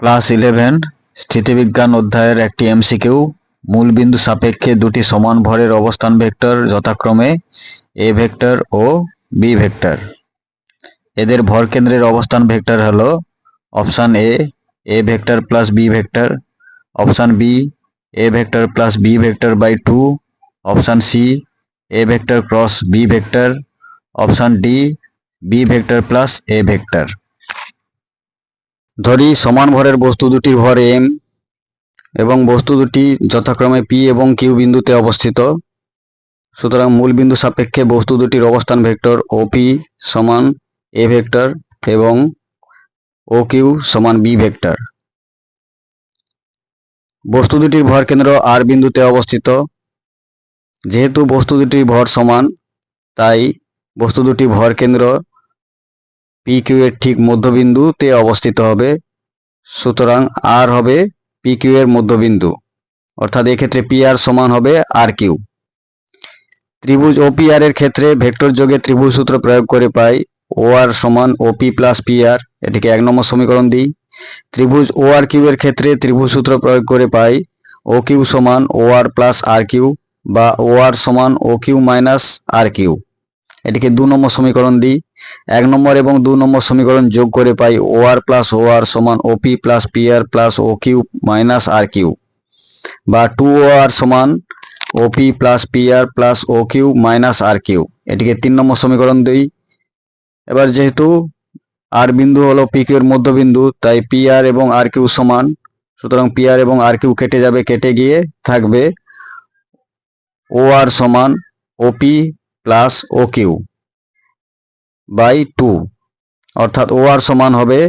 Class eleven স্থিতিবিজ্ঞান অধ্যায়ের একটি MCQ, মূল বিন্দু সাপেক্ষে দুটি সমান ভরের অবস্থান ভেক্টর যথাক্রমে এ ভেক্টর ও বি ভেক্টর। এদের ভর কেন্দ্রের অবস্থান ভেক্টর হলো option A A vector plus B vector, option B, A vector plus B vector by two, option C, A vector cross B vector, option D, B vector plus A vector. ধরি সমান ভরের বস্তু দুটির ভর M এবং বস্তু দুটি যথাক্রমে পি এবং কিউ বিন্দুতে অবস্থিত। সুতরাং মূল বিন্দু সাপেক্ষে বস্তু দুটির অবস্থান ভেক্টর ওপি সমান এ ভেক্টর এবং ও কিউ সমান বি ভেক্টর। বস্তু দুটির ভর কেন্দ্র আর বিন্দুতে অবস্থিত। যেহেতু বস্তু দুটির ভর সমান, তাই বস্তু দুটি ভর কেন্দ্র কিউ এর ঠিক মধ্যবিন্দুতে অবস্থিত হবে। সুতরাং আর হবে কিউ এর মধ্যবিন্দু। অর্থাৎ এক্ষেত্রে পি আর সমান হবে কিউ ত্রিভুজ ও এর ক্ষেত্রে ভেক্টর যোগে ত্রিভুজ সূত্র প্রয়োগ করে পাই ও আর সমান O P plus P R এটিকে এক নম্বর সমীকরণ দিই। ত্রিভুজ ও আর এর ক্ষেত্রে ত্রিভুজ সূত্র প্রয়োগ করে পাই ও কিউ সমান ও আর প্লাস বা ও আর সমান ও কিউ মাইনাস এটিকে দু নম্বর সমীকরণ দিই। এক নম্বর এবং দু নম্বর সমীকরণ যোগ করে পাই ও আর প্লাস ও আর সমান O P plus P R plus O Q minus R Q. বা টু ও আর সমান O P plus P R plus O Q minus R Q. এটিকে তিন নম্বর সমীকরণ দিই। এবার যেহেতু আর বিন্দু হলো পি কিউ এর মধ্যবিন্দু, তাই পি আর এবং আর কিউ সমান। সুতরাং পি আর এবং আর কিউ কেটে যাবে, কেটে গিয়ে থাকবে ও আর সমান O P plus O Q by two অর্থাৎ ও আর সমান হবে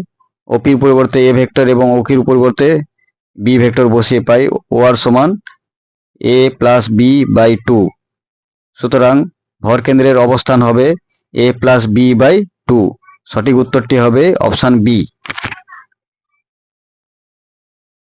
ওপির পরিবর্তে এ ভেক্টর এবং ওকির পরিবর্তে বি ভেক্টর বসিয়ে পাই ও আর সমান A plus B by two সুতরাং ভরকেন্দ্রের অবস্থান হবে A plus B by two সঠিক উত্তরটি হবে অপশান বি